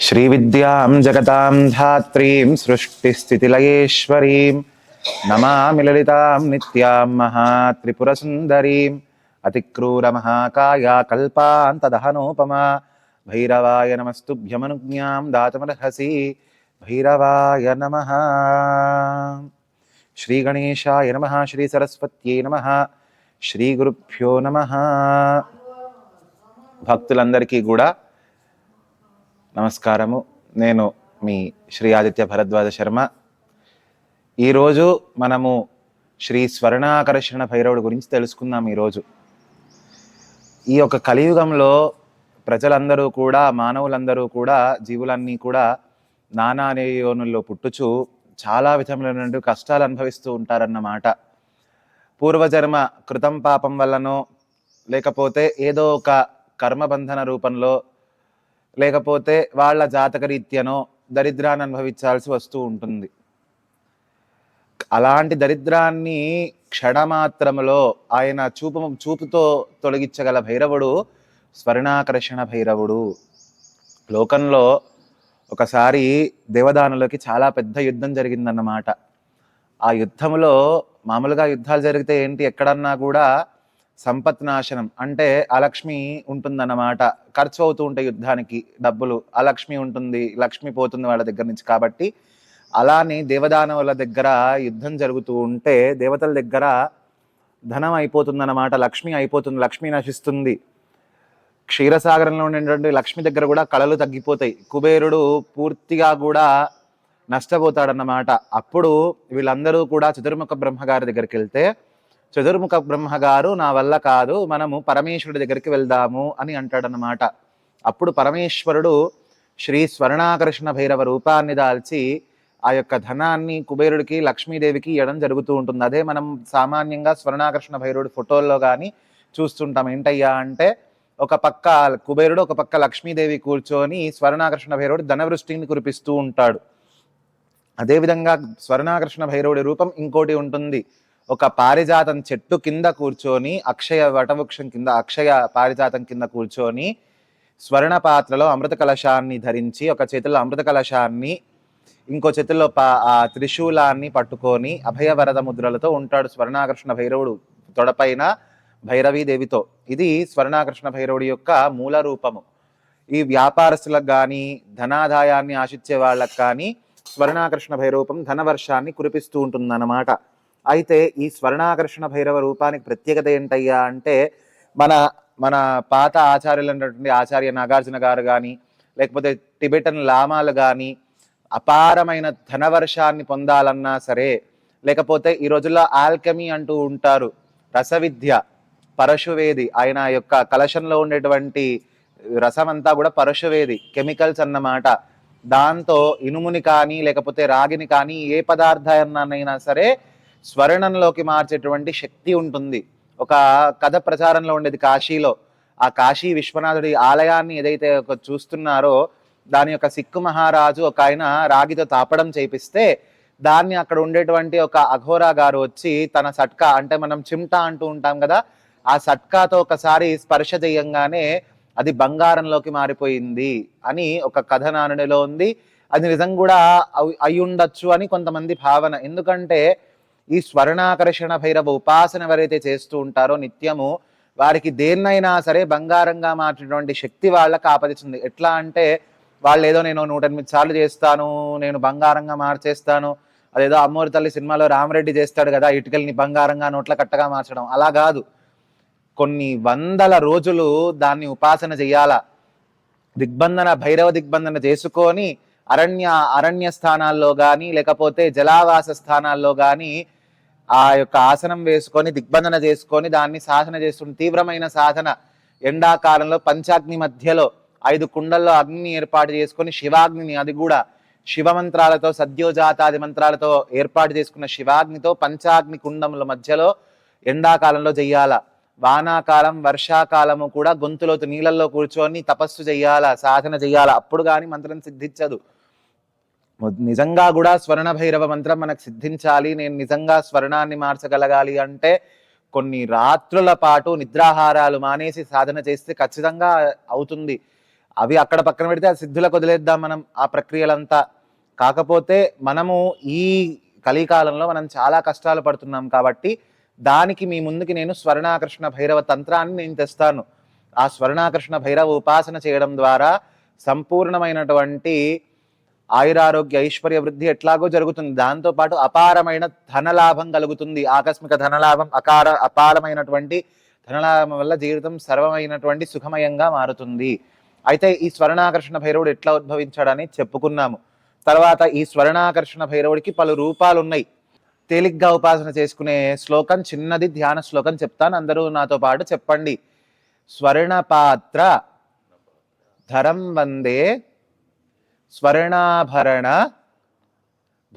శ్రీవిద్యాం జగతాం ధాత్రీం సృష్టిస్థితిలయేశ్వరీం నమామి లలితాం నిత్యాం మహాత్రిపురసుందరీం అతిక్రూరమహాకాయా కల్పాంతదహనోపమా భైరవాయ నమస్తుభ్యమనుజ్ఞాం దాతమర్హసి భైరవాయ నమ శ్రీగణేశాయ నమ శ్రీ సరస్వత్యై నమ శ్రీ గురుభ్యో నమ. భక్తులందరికీ కూడా నమస్కారము. నేను మీ శ్రీ ఆదిత్య భరద్వాజ శర్మ. ఈరోజు మనము శ్రీ స్వర్ణాకర్షణ భైరవుడి గురించి తెలుసుకుందాం ఈరోజు. ఈ యొక్క కలియుగంలో ప్రజలందరూ కూడా మానవులందరూ కూడా జీవులన్నీ కూడా నానా యోనుల్లో పుట్టుచు చాలా విధములైనటువంటి కష్టాలు అనుభవిస్తూ ఉంటారన్నమాట. పూర్వజన్మ కృతం పాపం వల్లనో లేకపోతే ఏదో ఒక కర్మబంధన రూపంలో లేకపోతే వాళ్ళ జాతక రీత్యనో దరిద్రాన్ని అనుభవించాల్సి వస్తూ ఉంటుంది. అలాంటి దరిద్రాన్ని క్షణమాత్రములో ఆయన చూపు చూపుతో తొలగించగల భైరవుడు స్వర్ణాకర్షణ భైరవుడు. లోకంలో ఒకసారి దేవదానులకి చాలా పెద్ద యుద్ధం జరిగిందన్నమాట. ఆ యుద్ధంలో మామూలుగా యుద్ధాలు జరిగితే ఏంటి? ఎక్కడన్నా కూడా సంపత్ నాశనం. అంటే అలక్ష్మి ఉంటుందన్నమాట. ఖర్చు అవుతూ ఉంటాయి యుద్ధానికి డబ్బులు. అలక్ష్మి ఉంటుంది లక్ష్మి పోతుంది వాళ్ళ దగ్గర నుంచి. కాబట్టి అలానే దేవదానవుల దగ్గర యుద్ధం జరుగుతూ ఉంటే దేవతల దగ్గర ధనం అయిపోతుందన్నమాట. లక్ష్మి అయిపోతుంది లక్ష్మి నశిస్తుంది. క్షీరసాగరంలో ఉండేటువంటి లక్ష్మి దగ్గర కూడా కళలు తగ్గిపోతాయి. కుబేరుడు పూర్తిగా కూడా నష్టపోతాడన్నమాట. అప్పుడు వీళ్ళందరూ కూడా చతుర్ముఖ బ్రహ్మగారి దగ్గరికి వెళ్తే చతుర్ముఖ బ్రహ్మగారు నా వల్ల కాదు మనము పరమేశ్వరుడి దగ్గరికి వెళ్దాము అని అంటాడనమాట అప్పుడు పరమేశ్వరుడు శ్రీ స్వర్ణాకర్షణ భైరవ రూపాన్ని దాల్చి ఆ యొక్క ధనాన్ని కుబేరుడికి లక్ష్మీదేవికి ఇవ్వడం జరుగుతూ ఉంటుంది. అదే మనం సామాన్యంగా స్వర్ణాకర్షణ భైరవుడి ఫోటోల్లో కానీ చూస్తుంటాం. ఏంటయ్యా అంటే ఒక పక్క కుబేరుడు ఒక పక్క లక్ష్మీదేవి కూర్చొని స్వర్ణాకర్షణ భైరవుడు ధనవృష్టిని కురిపిస్తూ ఉంటాడు. అదేవిధంగా స్వర్ణాకర్షణ భైరవుడి రూపం ఇంకోటి ఉంటుంది. ఒక పారిజాతం చెట్టు కింద కూర్చొని అక్షయ వటవృక్షం కింద అక్షయ పారిజాతం కింద కూర్చొని స్వర్ణ పాత్రలో అమృత కలశాన్ని ధరించి ఒక చేతిలో అమృత కలశాన్ని ఇంకో చేతిలో పా ఆ త్రిశూలాన్ని పట్టుకొని అభయవరద ముద్రలతో ఉంటాడు స్వర్ణాకర్షణ భైరవుడు తొడపైన భైరవీదేవితో ఇది స్వర్ణాకర్షణ భైరవుడి యొక్క మూల రూపము. ఈ వ్యాపారస్తులకు కానీ ధనాదాయాన్ని ఆశించే వాళ్ళకు కానీ స్వర్ణాకర్షణ భైరూపం ధనవర్షాన్ని కురిపిస్తూ ఉంటుందన్నమాట. అయితే ఈ స్వర్ణాకర్షణ భైరవ రూపానికి ప్రత్యేకత ఏంటయ్యా అంటే మన మన పాత ఆచార్యులు అన్నటువంటి ఆచార్య నాగార్జున గారు కానీ లేకపోతే టిబెటన్ లామాలు కానీ అపారమైన ధనవర్షాన్ని పొందాలన్నా సరే లేకపోతే ఈ రోజుల్లో ఆల్కమీ అంటూ ఉంటారు. రసవిద్య పరశువేది ఆయన యొక్క కలశంలో ఉండేటువంటి రసం అంతా కూడా పరశువేది కెమికల్స్ అన్నమాట. దాంతో ఇనుముని కానీ లేకపోతే రాగిని కానీ ఏ పదార్థాన్నైనా సరే స్వర్ణంలోకి మార్చేటువంటి శక్తి ఉంటుంది. ఒక కథ ప్రచారంలో ఉండేది కాశీలో. ఆ కాశీ విశ్వనాథుడి ఆలయాన్ని ఏదైతే ఒక చూస్తున్నారో దాని యొక్క సిక్కు మహారాజు ఒక ఆయన రాగితో తాపడం చేపిస్తే దాన్ని అక్కడ ఉండేటువంటి ఒక అఘోరా గారు వచ్చి తన సట్కా అంటే మనం చిమ్టా అంటూ ఉంటాం కదా ఆ సట్కాతో ఒకసారి స్పర్శ చేయంగానే అది బంగారంలోకి మారిపోయింది అని ఒక కథ నానుడిలో ఉంది. అది నిజం కూడా అయి ఉండొచ్చు అని కొంతమంది భావన. ఎందుకంటే ఈ స్వర్ణాకర్షణ భైరవ ఉపాసన ఎవరైతే చేస్తూ ఉంటారో నిత్యము వారికి దేన్నైనా సరే బంగారంగా మార్చినటువంటి శక్తి వాళ్ళకి ఆపదిస్తుంది. ఎట్లా అంటే వాళ్ళు ఏదో నేను నూట ఎనిమిది సార్లు చేస్తాను నేను బంగారంగా మార్చేస్తాను అదేదో అమ్మోరి తల్లి సినిమాలో రామరెడ్డి చేస్తాడు కదా ఇటుకల్ని బంగారంగా నోట్ల కట్టగా మార్చడం. అలా కాదు. కొన్ని వందల రోజులు దాన్ని ఉపాసన చేయాల? దిగ్బంధన భైరవ దిగ్బంధన చేసుకొని అరణ్య అరణ్య స్థానాల్లో కానీ లేకపోతే జలావాస స్థానాల్లో కానీ ఆ యొక్క ఆసనం వేసుకొని దిగ్బంధన చేసుకొని దాన్ని సాధన చేస్తుంది తీవ్రమైన సాధన ఎండాకాలంలో పంచాగ్ని మధ్యలో ఐదు కుండల్లో అగ్ని ఏర్పాటు చేసుకొని శివాగ్నిని అది కూడా శివ మంత్రాలతో సద్యోజాతాది మంత్రాలతో ఏర్పాటు చేసుకున్న శివాగ్నితో పంచాగ్ని కుండముల మధ్యలో ఎండాకాలంలో చెయ్యాల వానాకాలం వర్షాకాలము కూడా గొంతులోతు నీళ్ళల్లో కూర్చొని తపస్సు చేయాలా సాధన చేయాలా? అప్పుడు కానీ మంత్రం సిద్ధించదు. నిజంగా కూడా స్వర్ణ భైరవ మంత్రం మనకు సిద్ధించాలి. నేను నిజంగా స్వర్ణాన్ని మార్చగలగాలి అంటే కొన్ని రాత్రుల పాటు నిద్రాహారాలు మానేసి సాధన చేస్తే ఖచ్చితంగా అవుతుంది. అవి అక్కడ పక్కన పెడితే ఆ సిద్ధులకు వదిలేద్దాం మనం ఆ ప్రక్రియలంతా. కాకపోతే మనము ఈ కలికాలంలో మనం చాలా కష్టాలు పడుతున్నాం కాబట్టి దానికి మీ ముందుకి నేను స్వర్ణాకర్షణ భైరవ తంత్రాన్ని నేను తెస్తాను. ఆ స్వర్ణాకర్షణ భైరవ ఉపాసన చేయడం ద్వారా సంపూర్ణమైనటువంటి ఆయురారోగ్య ఐశ్వర్య వృద్ధి ఎట్లాగో జరుగుతుంది. దాంతోపాటు అపారమైన ధనలాభం కలుగుతుంది. ఆకస్మిక ధనలాభం అకార అపారమైనటువంటి ధనలాభం వల్ల జీవితం సర్వమైనటువంటి సుఖమయంగా మారుతుంది. అయితే ఈ స్వర్ణాకర్షణ భైరవుడు ఎట్లా ఉద్భవించాడని చెప్పుకున్నాము. తర్వాత ఈ స్వర్ణాకర్షణ భైరవుడికి పలు రూపాలు ఉన్నాయి తేలిగ్గా ఉపాసన చేసుకునే శ్లోకం చిన్నది ధ్యాన శ్లోకం చెప్తాను. అందరూ నాతో పాటు చెప్పండి. స్వర్ణపాత్ర ధరం వందే స్వర్ణాభరణ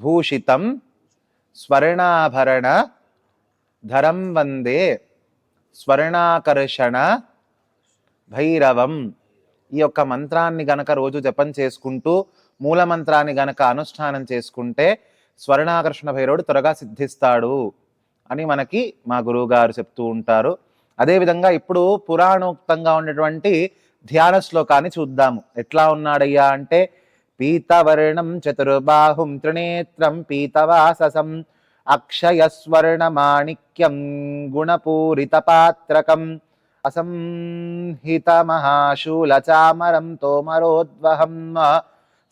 భూషితం స్వర్ణాభరణ ధరం వందే స్వర్ణాకర్షణ భైరవం. ఈ యొక్క మంత్రాన్ని గనక రోజు జపం చేసుకుంటూ మూల మంత్రాన్ని గనక అనుష్ఠానం చేసుకుంటే స్వర్ణాకర్షణ భైరవుడు త్వరగా సిద్ధిస్తాడు అని మనకి మా గురువు గారు చెప్తూ ఉంటారు. అదేవిధంగా ఇప్పుడు పురాణోక్తంగా ఉన్నటువంటి ధ్యాన శ్లోకాన్ని చూద్దాము. ఎట్లా ఉన్నాడయ్యా అంటే పీతవర్ణం చతుర్బాహుం త్రినేత్రం పీతవాససం అక్షయస్వర్ణ మాణిక్యం గుణపూరిత పాత్రకం అసంహిత మహాశూలచామరం తోమరోద్వహం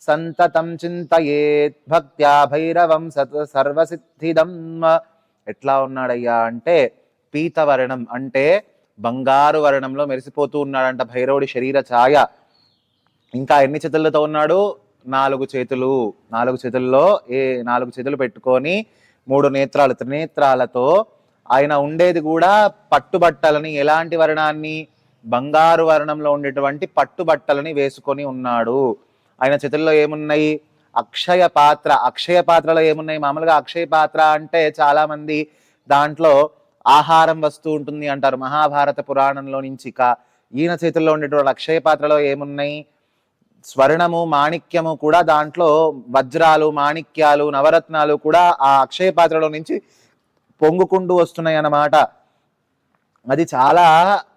సంతతం చింతయేత్ భక్త్యా భైరవం సత్ సర్వసిద్ధిదం. ఎట్లా ఉన్నాడయ్యా అంటే పీతవర్ణం అంటే బంగారు వర్ణంలో మెరిసిపోతూ ఉన్నాడంట భైరవుడి శరీర ఛాయ. ఇంకా ఎన్ని చేతులతో ఉన్నాడు? నాలుగు చేతులు. నాలుగు చేతుల్లో ఏ నాలుగు చేతులు పెట్టుకొని మూడు నేత్రాలు త్రినేత్రాలతో ఆయన ఉండేది కూడా పట్టుబట్టలని ఎలాంటి వర్ణాన్ని? బంగారు వర్ణంలో ఉండేటువంటి పట్టుబట్టలని వేసుకొని ఉన్నాడు. ఆయన చేతుల్లో ఏమున్నాయి? అక్షయ పాత్ర. అక్షయ పాత్రలో ఏమున్నాయి? మామూలుగా అక్షయ పాత్ర అంటే చాలా మంది దాంట్లో ఆహారం వస్తూ ఉంటుంది అంటారు. మహాభారత పురాణంలో నుంచి ఇక ఈయన చేతుల్లో ఉండేటువంటి అక్షయ పాత్రలో ఏమున్నాయి? స్వర్ణము మాణిక్యము కూడా దాంట్లో వజ్రాలు మాణిక్యాలు నవరత్నాలు కూడా ఆ అక్షయ పాత్రలో నుంచి పొంగుకుంటూ వస్తున్నాయి అన్నమాట అది చాలా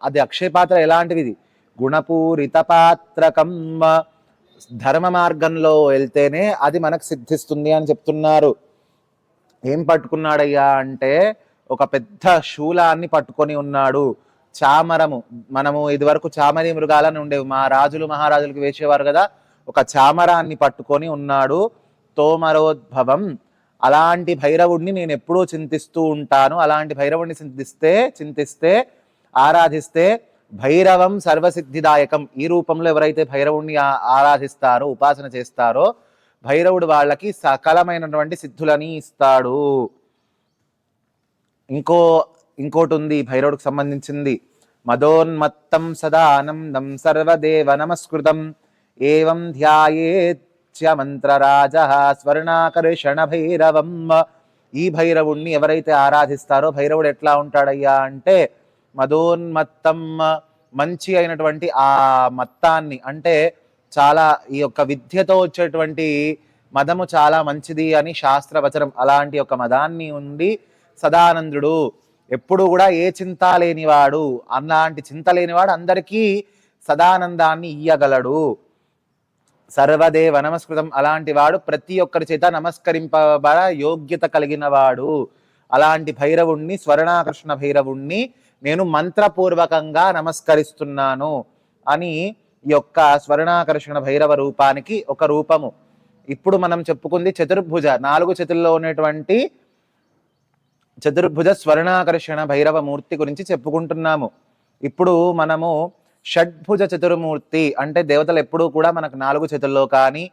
అది అక్షయ పాత్ర ఎలాంటిది? గుణపూరిత పాత్రకమ్మ ధర్మ మార్గంలో వెళ్తేనే అది మనకు సిద్ధిస్తుంది అని చెప్తున్నారు. ఏం పట్టుకున్నాడయ్యా అంటే ఒక పెద్ద శూలాన్ని పట్టుకొని ఉన్నాడు. చామరము మనము ఇదివరకు చామరి మృగాలని ఉండేవి. మా రాజులు మహారాజులకు వేసేవారు కదా. ఒక చామరాన్ని పట్టుకొని ఉన్నాడు. తోమరోద్భవం. అలాంటి భైరవుడిని నేను ఎప్పుడూ చింతిస్తూ ఉంటాను. అలాంటి భైరవుడిని చింతిస్తే చింతిస్తే ఆరాధిస్తే భైరవం సర్వసిద్ధిదాయకం. ఈ రూపంలో ఎవరైతే భైరవుణ్ణి ఆరాధిస్తారో ఉపాసన చేస్తారో భైరవుడు వాళ్ళకి సకలమైనటువంటి సిద్ధులని ఇస్తాడు. ఇంకో ఇంకోటి ఉంది భైరవుడికి సంబంధించింది. మదోన్మత్తం సదా ఆనందం సర్వదేవ నమస్కృతం. ఏవం ధ్యాయేత్య మంత్రరాజ స్వర్ణాకర్షణ భైరవం. ఈ భైరవుణ్ణి ఎవరైతే ఆరాధిస్తారో భైరవుడు ఎట్లా ఉంటాడయ్యా అంటే మదోన్మత్తం మంచి అయినటువంటి ఆ మత్తాన్ని. అంటే చాలా ఈ యొక్క విద్యతో వచ్చేటువంటి మదము చాలా మంచిది అని శాస్త్రవచనం అలాంటి ఒక మదాన్ని ఉండి సదానందుడు. ఎప్పుడు కూడా ఏ చింత లేనివాడు అలాంటి చింత లేనివాడు అందరికీ సదానందాన్ని ఇయ్యగలడు. సర్వదేవ నమస్కృతం అలాంటి వాడు ప్రతి ఒక్కరి చేత నమస్కరింపబడ యోగ్యత కలిగిన వాడు. అలాంటి భైరవుణ్ణి స్వర్ణాకర్షణ భైరవుణ్ణి నేను మంత్రపూర్వకంగా నమస్కరిస్తున్నాను అని ఈ యొక్క స్వర్ణాకర్షణ భైరవ రూపానికి ఒక రూపము. ఇప్పుడు మనం చెప్పుకుంది చతుర్భుజ. నాలుగు చేతుల్లో ఉన్నటువంటి చతుర్భుజ స్వర్ణాకర్షణ భైరవ మూర్తి గురించి చెప్పుకుంటున్నాము. ఇప్పుడు మనము షడ్భుజ చతుర్మూర్తి అంటే దేవతలు ఎప్పుడూ కూడా మనకు నాలుగు చేతుల్లో కానీ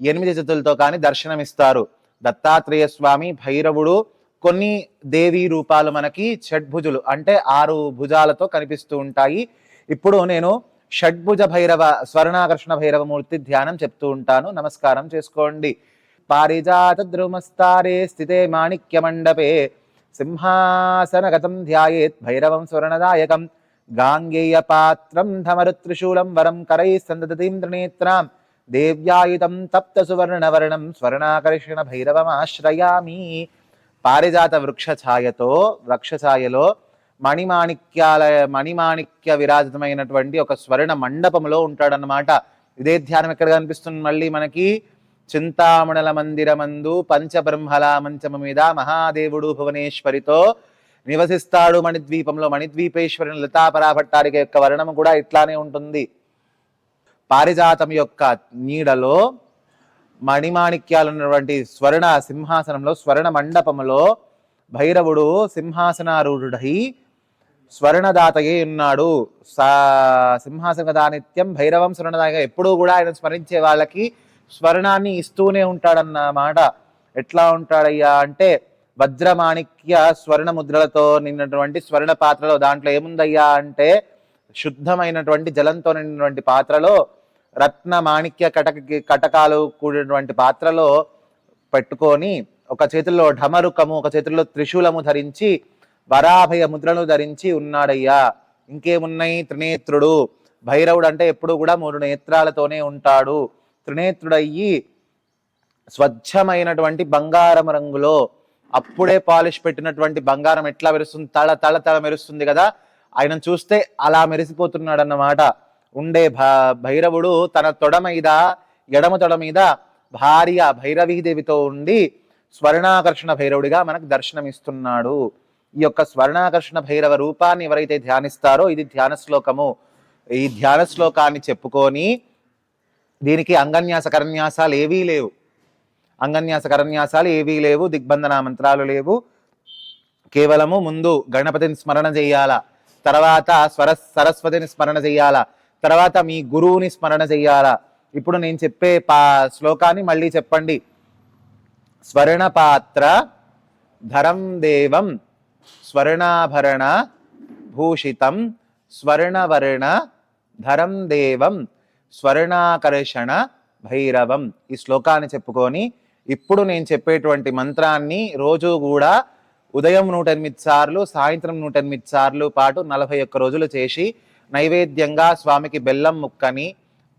ఎనిమిది చేతులతో కానీ దర్శనమిస్తారు. దత్తాత్రేయ స్వామి భైరవుడు కొన్ని దేవీ రూపాలు మనకి షడ్భుజులు అంటే ఆరు భుజాలతో కనిపిస్తూ ఉంటాయి. ఇప్పుడు నేను షడ్భుజ భైరవ స్వర్ణాకర్షణ భైరవ మూర్తి ధ్యానం చెప్తూ ఉంటాను. నమస్కారం చేసుకోండి. పారిజాత ద్రుమస్తారే స్థితే మాణిక్య మండపే. సింహాసనగతం ధ్యాయేత్ భైరవం స్వర్ణదాయకం. గాంగేయ పాత్రం ధమరుత్రిశూలం వరం కరై సందతీంద్రనేత్రాం దేవ్యాయుధం తప్త సువర్ణవర్ణం స్వర్ణాకర్షణ భైరవమాశ్రయామి పారిజాత వృక్ష ఛాయతో వృక్ష ఛాయలో మణిమాణిక్యాల మణిమాణిక్య విరాజితమైనటువంటి ఒక స్వర్ణ మండపంలో ఉంటాడనమాట ఇదే ధ్యానం ఎక్కడ కనిపిస్తుంది మళ్ళీ మనకి? చింతామణల మందిరమందు పంచబ్రహ్మల మంచము మీద మహాదేవుడు భువనేశ్వరితో నివసిస్తాడు మణిద్వీపంలో. మణిద్వీపేశ్వరుని లతాపరాభట్టారిక యొక్క వర్ణము కూడా ఇట్లానే ఉంటుంది. పారిజాతం యొక్క నీడలో మణిమాణిక్యాలు ఉన్నటువంటి స్వర్ణ సింహాసనంలో స్వర్ణ మండపములో భైరవుడు సింహాసనారూఢుడై స్వర్ణదాతయే ఉన్నాడు. సా సింహాసన దానిత్యం భైరవం స్వర్ణదాయక ఎప్పుడూ కూడా ఆయన స్మరించే వాళ్ళకి స్వర్ణాన్ని ఇస్తూనే ఉంటాడన్నమాట ఎట్లా ఉంటాడయ్యా అంటే వజ్రమాణిక్య స్వర్ణ ముద్రలతో నిన్నటువంటి స్వర్ణ పాత్రలో దాంట్లో ఏముందయ్యా అంటే శుద్ధమైనటువంటి జలంతో నిండినటువంటి పాత్రలో రత్న మాణిక్య కటక కటకాలు కూడినటువంటి పాత్రలో పెట్టుకొని ఒక చేతిలో ఢమరుకము ఒక చేతిలో త్రిశూలము ధరించి వరాభయ ముద్రను ధరించి ఉన్నాడయ్యా. ఇంకేమున్నాయి? త్రినేత్రుడు. భైరవుడు అంటే ఎప్పుడు కూడా మూడు నేత్రాలతోనే ఉంటాడు. త్రినేత్రుడయ్యి స్వచ్ఛమైనటువంటి బంగారం రంగులో అప్పుడే పాలిష్ పెట్టినటువంటి బంగారం ఎట్లా మెరుస్తుంది? తళ తళ తళ మెరుస్తుంది కదా. ఆయన చూస్తే అలా మెరిసిపోతున్నాడు అన్నమాట ఉండే భ భైరవుడు తన తొడ మీద ఎడమ తొడ మీద భార్య భైరవీదేవితో ఉండి స్వర్ణాకర్షణ భైరవుడిగా మనకు దర్శనమిస్తున్నాడు. ఈ యొక్క స్వర్ణాకర్షణ భైరవ రూపాన్ని ఎవరైతే ధ్యానిస్తారో ఇది ధ్యాన శ్లోకము. ఈ ధ్యాన శ్లోకాన్ని చెప్పుకొని దీనికి అంగన్యాస కరన్యాసాలు ఏవీ లేవు. అంగన్యాస కరన్యాసాలు ఏవీ లేవు దిగ్బంధన మంత్రాలు లేవు. కేవలము ముందు గణపతిని స్మరణ చేయాలా? తర్వాత స్వర సరస్వతిని స్మరణ చేయాలా? తర్వాత మీ గురువుని స్మరణ చేయాలా ఇప్పుడు నేను చెప్పే పా శ్లోకాన్ని మళ్ళీ చెప్పండి. స్వర్ణ పాత్ర ధరం దేవం స్వర్ణాభరణ భూషితం స్వర్ణవర్ణ ధరం దేవం స్వర్ణాకర్షణ భైరవం. ఈ శ్లోకాన్ని చెప్పుకొని ఇప్పుడు నేను చెప్పేటువంటి మంత్రాన్ని రోజు కూడా ఉదయం నూట ఎనిమిది సార్లు సాయంత్రం నూట ఎనిమిది సార్లు పాటు నలభై ఒక్క రోజులు చేసి నైవేద్యంగా స్వామికి బెల్లం ముక్కని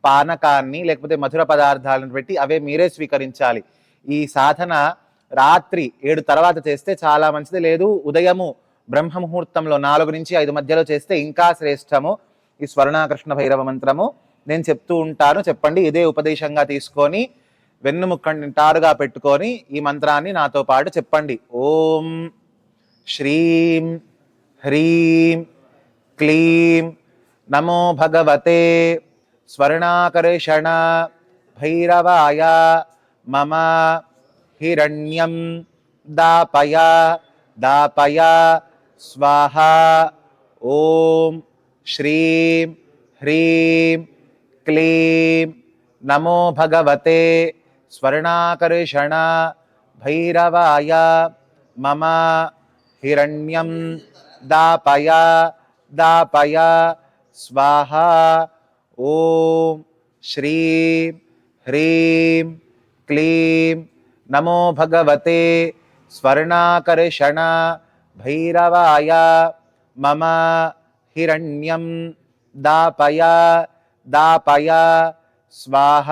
పానకాన్ని లేకపోతే మధుర పదార్థాలను పెట్టి అవే మీరే స్వీకరించాలి. ఈ సాధన రాత్రి ఏడు తర్వాత చేస్తే చాలా మంచిది. లేదు ఉదయము బ్రహ్మ ముహూర్తంలో నాలుగు నుంచి ఐదు మధ్యలో చేస్తే ఇంకా శ్రేష్టము. ఈ స్వర్ణాకృష్ణ భైరవ మంత్రము నేను చెప్తూ ఉంటాను. చెప్పండి ఇదే ఉపదేశంగా తీసుకొని వెన్నుముక్కని నిటారుగా పెట్టుకొని ఈ మంత్రాన్ని నాతో పాటు చెప్పండి. ఓం శ్రీం హ్రీం క్లీం नमो भगवते स्वर्णाकर्षण भैरवाय मम हिरण्यं दापय दापय स्वाहा ॐ श्रीं ह्रीं क्लीं। नमो भगवते स्वर्णाकर्षण भैरवाय मम हिरण्यं दापय दापय స్వాహ ఓం శ్రీం హ్రీం క్లీం. నమో భగవతే స్వర్ణాకర్షణ భైరవాయ మమ హిరణ్యం దాపయ దాపయ. స్వాహ.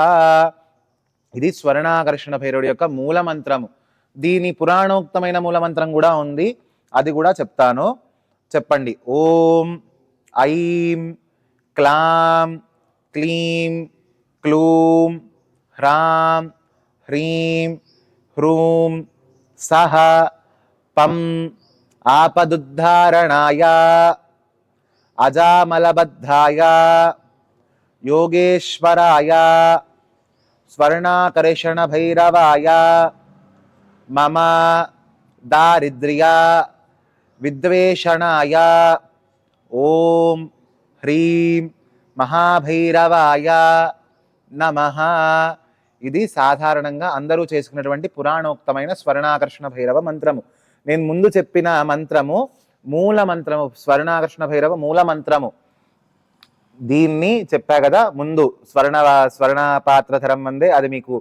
ఇది స్వర్ణాకర్షణ భైరవుడి యొక్క మూలమంత్రము. దీని పురాణోక్తమైన మూలమంత్రం కూడా ఉంది. అది కూడా చెప్తాను. చెప్పండి. ఓం ఐం క్లాం క్లీం క్లూం హ్రాం హ్రీం హ్రూం సహ పం ఆపదుద్ధారణాయ అజామలబద్ధాయ యోగేశ్వరాయ స్వర్ణాకర్షణ భైరవాయ మమ దారిద్ర్య విద్వేషణాయ ఓం హ్రీం మహాభైరవాయ నమ. ఇది సాధారణంగా అందరూ చేసుకున్నటువంటి పురాణోక్తమైన స్వర్ణాకర్షణ భైరవ మంత్రము. నేను ముందు చెప్పిన మంత్రము మూల మంత్రము స్వర్ణాకర్షణ భైరవ మూల మంత్రము. దీన్ని చెప్పా కదా ముందు స్వర్ణ స్వర్ణ పాత్రధరం వందే అది మీకు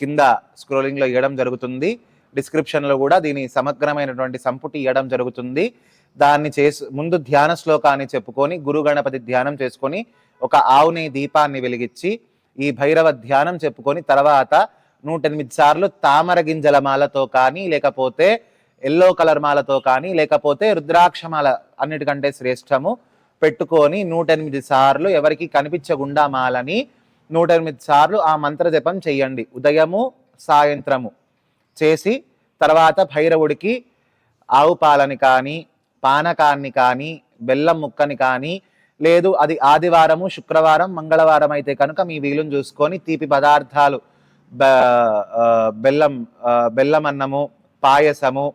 కింద స్క్రోలింగ్లో ఇవ్వడం జరుగుతుంది. డిస్క్రిప్షన్లో కూడా దీని సమగ్రమైనటువంటి సంపుటి ఇవ్వడం జరుగుతుంది. దాన్ని చేసి ముందు ధ్యాన శ్లోకాన్ని చెప్పుకొని గురు గణపతి ధ్యానం చేసుకొని ఒక ఆవుని దీపాన్ని వెలిగించి ఈ భైరవ ధ్యానం చెప్పుకొని తర్వాత నూట ఎనిమిది సార్లు తామర గింజల మాలతో కానీ లేకపోతే ఎల్లో కలర్ మాలతో కానీ లేకపోతే రుద్రాక్షమాల అన్నిటికంటే శ్రేష్టము పెట్టుకొని నూట ఎనిమిది సార్లు ఎవరికి కనిపించకుండా మాలని నూట ఎనిమిది సార్లు ఆ మంత్ర జపం చెయ్యండి ఉదయము సాయంత్రము చేసి తర్వాత భైరవుడికి ఆవు పాలని కానీ పానకాన్ని కానీ బెల్లం ముక్కని కానీ లేదు అది ఆదివారము శుక్రవారం మంగళవారం అయితే కనుక మీ వీలును చూసుకొని తీపి పదార్థాలు బ- బెల్లం బెల్లం అన్నము పాయసము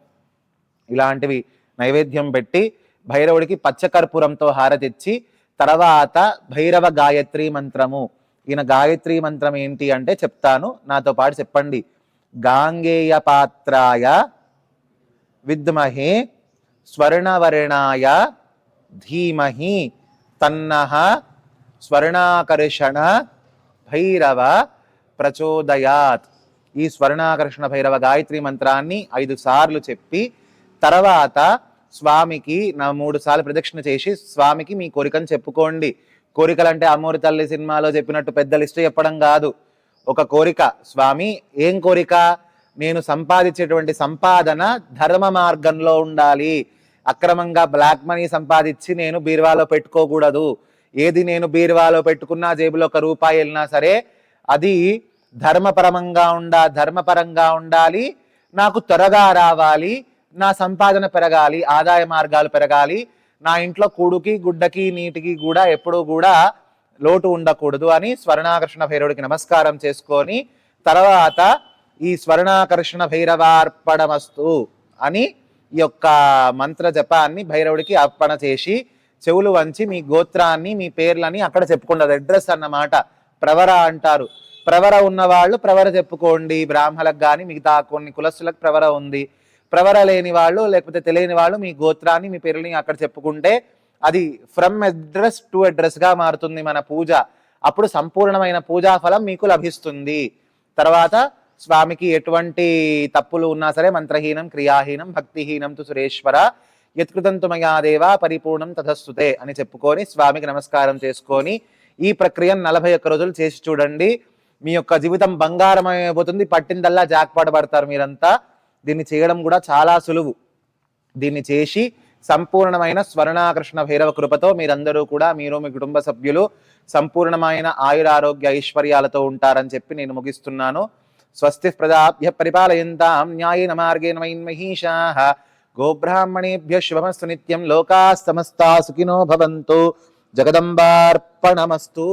ఇలాంటివి నైవేద్యం పెట్టి భైరవుడికి పచ్చకర్పూరంతో హారతిచ్చి తర్వాత భైరవ గాయత్రి మంత్రము. ఈయన గాయత్రి మంత్రం ఏంటి అంటే చెప్తాను నాతో పాటు చెప్పండి. గాంగేయ పాత్రాయ విద్మహే స్వర్ణవర్ణాయ ధీమహి తన్నః స్వర్ణాకర్షణ భైరవ ప్రచోదయాత్. ఈ స్వర్ణాకర్షణ భైరవ గాయత్రి మంత్రాన్ని ఐదు సార్లు చెప్పి తర్వాత స్వామికి నా మూడు సార్లు ప్రదక్షిణ చేసి స్వామికి మీ కోరికను చెప్పుకోండి. కోరికలంటే అంటే తల్లి సినిమాలో చెప్పినట్టు పెద్ద లిస్టు చెప్పడం కాదు. ఒక కోరిక. స్వామి ఏం కోరిక? నేను సంపాదించేటువంటి సంపాదన ధర్మ మార్గంలో ఉండాలి. అక్రమంగా బ్లాక్ మనీ సంపాదించి నేను బీరువాలో పెట్టుకోకూడదు. ఏది నేను బీరువాలో పెట్టుకున్నా జేబులో ఒక రూపాయి వెళ్ళినా సరే అది ధర్మపరమంగా ఉండా ధర్మపరంగా ఉండాలి. నాకు త్వరగా రావాలి. నా సంపాదన పెరగాలి. ఆదాయ మార్గాలు పెరగాలి. నా ఇంట్లో కూడుకి గుడ్డకి నీటికి కూడా ఎప్పుడూ కూడా లోటు ఉండకూడదు అని స్వర్ణాకర్షణ భైరవుడికి నమస్కారం చేసుకొని తర్వాత ఈ స్వర్ణాకర్షణ భైరవార్పణమస్తు అని ఈ యొక్క మంత్ర జపాన్ని భైరవుడికి అర్పణ చేసి చెవులు వంచి మీ గోత్రాన్ని మీ పేర్లని అక్కడ చెప్పుకుంటారు. అడ్రస్ అన్నమాట. ప్రవర అంటారు. ప్రవర ఉన్నవాళ్ళు ప్రవర చెప్పుకోండి. బ్రాహ్మలకు కానీ మిగతా కొన్ని కులస్తులకు ప్రవర ఉంది. ప్రవర లేని వాళ్ళు లేకపోతే తెలియని వాళ్ళు మీ గోత్రాన్ని మీ పేర్లని అక్కడ చెప్పుకుంటే అది ఫ్రమ్ అడ్రస్ టు అడ్రస్గా మారుతుంది మన పూజ. అప్పుడు సంపూర్ణమైన పూజా ఫలం మీకు లభిస్తుంది. తర్వాత స్వామికి ఎటువంటి తప్పులు ఉన్నా సరే మంత్రహీనం క్రియాహీనం భక్తిహీనం తు సురేశ్వర యత్కృతంతు మయా దేవా పరిపూర్ణం తథస్తుతే అని చెప్పుకొని స్వామికి నమస్కారం చేసుకొని ఈ ప్రక్రియను నలభై ఒక్క రోజులు చేసి చూడండి. మీ యొక్క జీవితం బంగారం అయిపోతుంది పట్టిందల్లా జాక్పాటు పడతారు మీరంతా. దీన్ని చేయడం కూడా చాలా సులువు. దీన్ని చేసి సంపూర్ణమైన స్వర్ణాకృష్ణ భైరవ కృపతో మీరందరూ కూడా మీరు మీ కుటుంబ సభ్యులు సంపూర్ణమైన ఆయురారోగ్య ఐశ్వర్యాలతో ఉంటారని చెప్పి నేను ముగిస్తున్నాను. స్వస్తి ప్రజాభ్య పరిపాలయంతాం న్యాయేన మార్గేణ మహిషాః గోబ్రాహ్మణేభ్య శుభమస్తు నిత్యం లోకా సమస్తా సుఖినో భవంతు జగదంబార్పణమస్తు